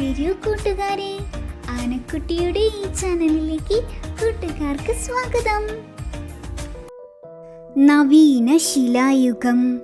വരൂ കൂട്ടുകാരെ. ആനക്കുട്ടിയുടെ ഈ ചാനലിലേക്ക് കൂട്ടുകാർക്ക് സ്വാഗതം. നവീന ശിലായുഗം.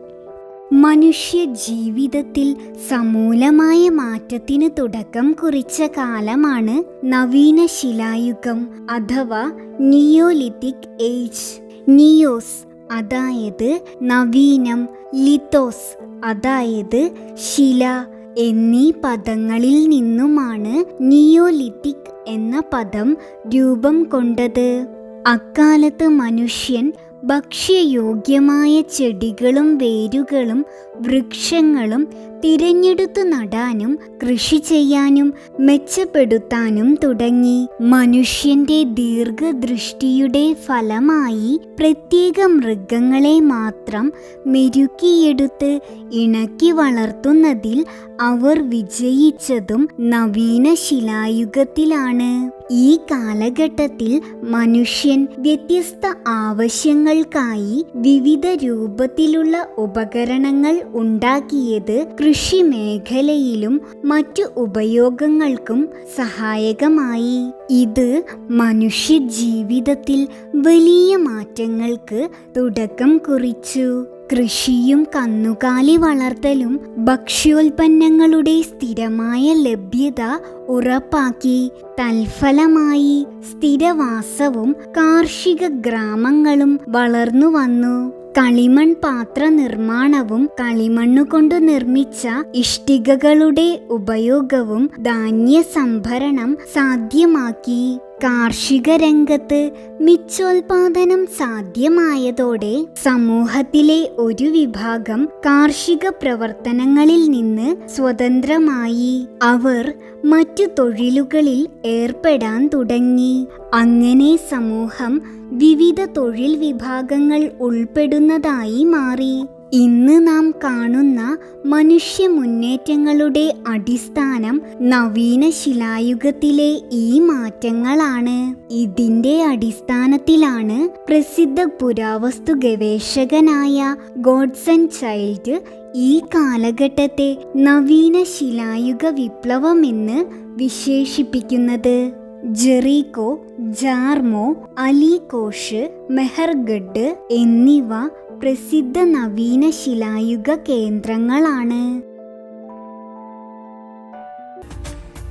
മനുഷ്യ ജീവിതത്തിൽ സമൂലമായ മാറ്റത്തിന് തുടക്കം കുറിച്ച കാലമാണ് നവീന ശിലായുഗം അഥവാ നിയോലിത്തിക് ഏജ്. നിയോസ് അതായത് നവീനം. ലിത്തോസ് അതായത് ശില. എന്നീ പദങ്ങളിൽ നിന്നുമാണ് നിയോലിത്തിക് എന്ന പദം രൂപം കൊണ്ടത്. അക്കാലത്ത് മനുഷ്യൻ ഭക്ഷ്യയോഗ്യമായ ചെടികളും വേരുകളും വൃക്ഷങ്ങളും തിരഞ്ഞെടുത്തു നടാനും കൃഷി ചെയ്യാനും മെച്ചപ്പെടുത്താനും തുടങ്ങി. മനുഷ്യന്റെ ദീർഘദൃഷ്ടിയുടെ ഫലമായി പ്രത്യേക മൃഗങ്ങളെ മാത്രം മെരുക്കിയെടുത്ത് ഇണക്കി വളർത്തുന്നതിൽ അവർ വിജയിച്ചതും നവീന ശിലായുഗത്തിലാണ്. ഈ കാലഘട്ടത്തിൽ മനുഷ്യൻ വ്യത്യസ്ത ആവശ്യങ്ങൾക്കായി വിവിധ രൂപത്തിലുള്ള ഉപകരണങ്ങൾ ഉണ്ടാക്കിയത് കൃഷി മേഖലയിലും മറ്റു ഉപയോഗങ്ങൾക്കും സഹായകമായി. ഇത് മനുഷ്യ ജീവിതത്തിൽ വലിയ മാറ്റങ്ങൾക്ക് തുടക്കം കുറിച്ചു. കൃഷിയും കന്നുകാലി വളർത്തലും ഭക്ഷ്യോൽപ്പന്നങ്ങളുടെ സ്ഥിരമായ ലഭ്യത ഉറപ്പാക്കി. തൽഫലമായി സ്ഥിരവാസവും കാർഷിക ഗ്രാമങ്ങളും വളർന്നു വന്നു കളിമൺ പാത്ര നിർമ്മാണവും കളിമണ്ണുകൊണ്ട് നിർമ്മിച്ച ഇഷ്ടികകളുടെ ഉപയോഗവും ധാന്യ സംഭരണം സാധ്യമാക്കി. കാർഷിക രംഗത്ത് മിച്ചോൽപാദനം സാധ്യമായതോടെ സമൂഹത്തിലെ ഒരു വിഭാഗം കാർഷിക പ്രവർത്തനങ്ങളിൽ നിന്ന് സ്വതന്ത്രമായി. അവർ മറ്റു തൊഴിലുകളിൽ ഏർപ്പെടാൻ തുടങ്ങി. അങ്ങനെ സമൂഹം വിവിധ തൊഴിൽ വിഭാഗങ്ങൾ ഉൾപ്പെടുന്നതായി മാറി. ഇന്ന് നാം കാണുന്ന മനുഷ്യ മുന്നേറ്റങ്ങളുടെ അടിസ്ഥാനം നവീന ശിലായുഗത്തിലെ ഈ മാറ്റങ്ങളാണ്. ഇതിന്റെ അടിസ്ഥാനത്തിലാണ് പ്രസിദ്ധ പുരാവസ്തു ഗവേഷകനായ ഗോഡ്സൺ ചൈൽഡ് ഈ കാലഘട്ടത്തെ നവീന ശിലായുഗ വിപ്ലവമെന്ന് വിശേഷിപ്പിക്കുന്നത്. ജെറീകോ ജാർമോ അലികോഷ് മെഹർഗഡ് എന്നിവ പ്രസിദ്ധ നവീന ശിലായുഗ കേന്ദ്രങ്ങളാണ്.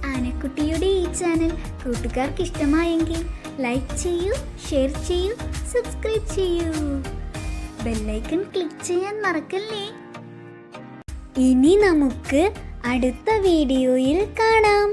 ആനക്കുട്ടിയുടെ ഈ ചാനൽ കൂട്ടുകാർക്ക് ഇഷ്ടമായെങ്കിൽ ലൈക്ക് ചെയ്യൂ ഷെയർ ചെയ്യൂ സബ്സ്ക്രൈബ് ചെയ്യൂ. ബെല്ലൈക്കൺ ക്ലിക്ക് ചെയ്യാൻ മറക്കല്ലേ? ഇനി നമുക്ക് അടുത്ത വീഡിയോയിൽ കാണാം.